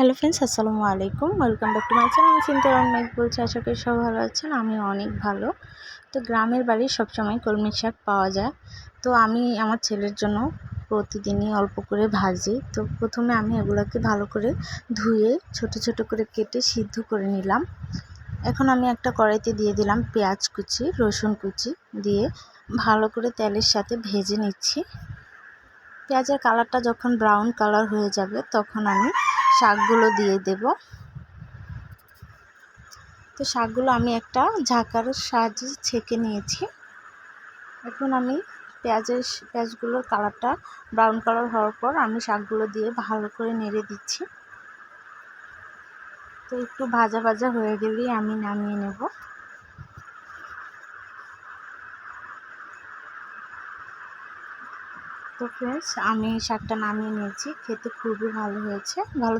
Hello friends আসসালামু আলাইকুম। Welcome back to my channel আমি চিন্তা মেঘ বলছি। আশা করি সব ভালো আছেন। আমি অনেক ভালো। তো গ্রামের বাড়ি সবসময় কলমি শাক পাওয়া যায়। তো আমি আমার ছেলের জন্য প্রতিদিনই অল্প করে ভাজি। তো প্রথমে আমি এগুলোকে ভালো করে ধুয়ে, ছোট ছোট করে কেটে সিদ্ধ করে নিলাম। এখন আমি একটা কড়াইতে দিয়ে দিলাম পেঁয়াজ কুচি, রসুন কুচি দিয়ে ভালো করে তেলের সাথে ভেজে নিচ্ছি। পেঁয়াজের কালারটা যখন ব্রাউন কালার হয়ে যাবে, তখন আমি শাকগুলো দিয়ে দেব। তো শাকগুলো আমি একটা ঝাঁকার সাহায্যে ছেঁকে নিয়েছি। এখন আমি পেঁয়াজের পেঁয়াজগুলোর কালারটা ব্রাউন কালার হওয়ার পর আমি শাকগুলো দিয়ে ভালো করে নেড়ে দিচ্ছি। তো একটু ভাজা ভাজা হয়ে গেলেই আমি নামিয়ে নেব। তো ফ্রেন্ডস আমি শাকটা নামিয়ে নিয়েছি। খেতে খুবই ভালো হয়েছে। ভালো